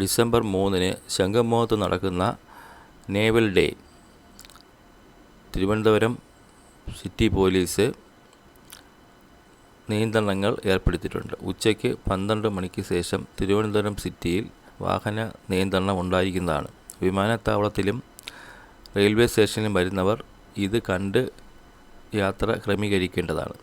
December മൂന്നിന് ശംഖുമുഖത്ത് നടക്കുന്ന naval day Thiruvananthapuram city police നിയന്ത്രണങ്ങൾ ഏർപ്പെടുത്തിയിട്ടുണ്ട്. ഉച്ചയ്ക്ക് പന്ത്രണ്ട് മണിക്ക് ശേഷം തിരുവനന്തപുരം സിറ്റിയിൽ വാഹന നിയന്ത്രണം ഉണ്ടായിരിക്കുന്നതാണ്. വിമാനത്താവളത്തിലും റെയിൽവേ സ്റ്റേഷനിലും വരുന്നവർ ഇത് കണ്ട് യാത്ര ക്രമീകരിക്കേണ്ടതാണ്.